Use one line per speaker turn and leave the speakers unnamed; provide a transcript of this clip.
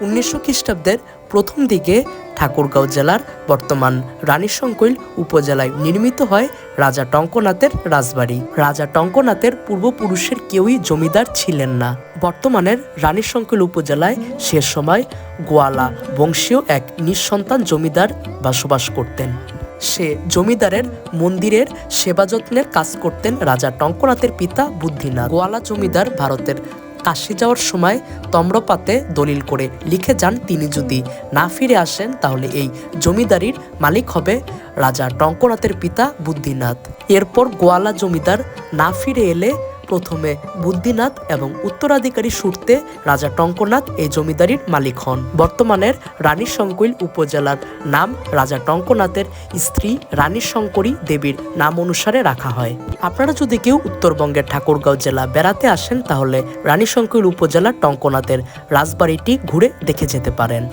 উনিশশো খ্রিস্টাব্দের প্রথম দিকে ঠাকুরগাঁও জেলার বর্তমান রানীশঙ্কৈল উপজেলায় নির্মিত হয় রাজা টঙ্কনাথের রাজবাড়ি। রাজা টঙ্কনাথের পূর্বপুরুষের কেউই জমিদার ছিলেন না। বর্তমানের রানীশঙ্কৈল উপজেলায় সে সময় গোয়ালা বংশীয় এক নিঃসন্তান জমিদার বসবাস করতেন। সে জমিদারের মন্দিরের সেবা যত্নের কাজ করতেন রাজা টঙ্কনাথের পিতা বুদ্ধিনাথ। গোয়ালা জমিদার ভারতের কাশি যাওয়ার সময় তম্রপাতে দলিল করে লিখে যান তিনি যদি না ফিরে আসেন তাহলে এই জমিদারির মালিক হবে রাজা টঙ্কনাথের পিতা বুদ্ধিনাথ। এরপর গোয়ালা জমিদার না ফিরে এলে প্রথমে বুদ্ধিনাথ এবং উত্তরাধিকারী সূত্রে রাজা টঙ্কনাথ এই জমিদারির মালিক হন। বর্তমানের রানী শঙ্কৈল উপজেলার নাম রাজা টঙ্কনাথের স্ত্রী রানী শঙ্করী দেবীর নাম অনুসারে রাখা হয়। আপনারা যদি কেউ উত্তরবঙ্গের ঠাকুরগাঁও জেলা বেড়াতে আসেন তাহলে রানী শঙ্কৈল উপজেলার টঙ্কনাথের রাজবাড়িটি ঘুরে দেখে যেতে পারেন।